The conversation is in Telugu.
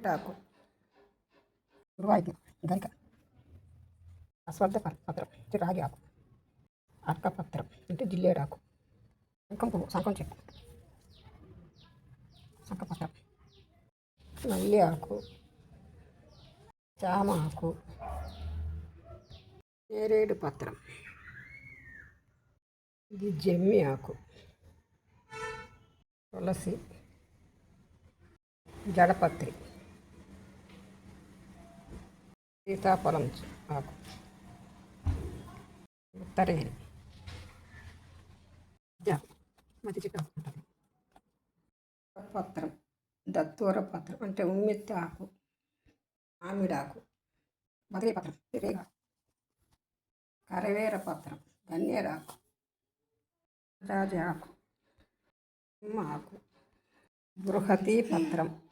టాకు. గురువాయికి గరిక అశ్వద్ధ పత్రం. అంటే రాగి ఆకు. అర్క పత్రం. అంటే జిల్లేడాకు శంఖం పువ్వు. శంఖం చెట్టు. శంఖపత్రం మల్లి ఆకు. చామ ఆకు. నేరేడు పత్రం. ఇది జమ్మి ఆకు. తులసి. జడపత్రి. సీతాఫలం ఆకు. ఉత్తరేణి జా- మతి ఉంటుంది. పత్రం దత్తూర పత్రం అంటే ఉమ్మెత్తి ఆకు ఆమిడాకు బదిలీ పత్రం తిరిగా కరవేర పత్రం గన్నేరాకు రాజాకు ఆకు బృహతి పత్రం.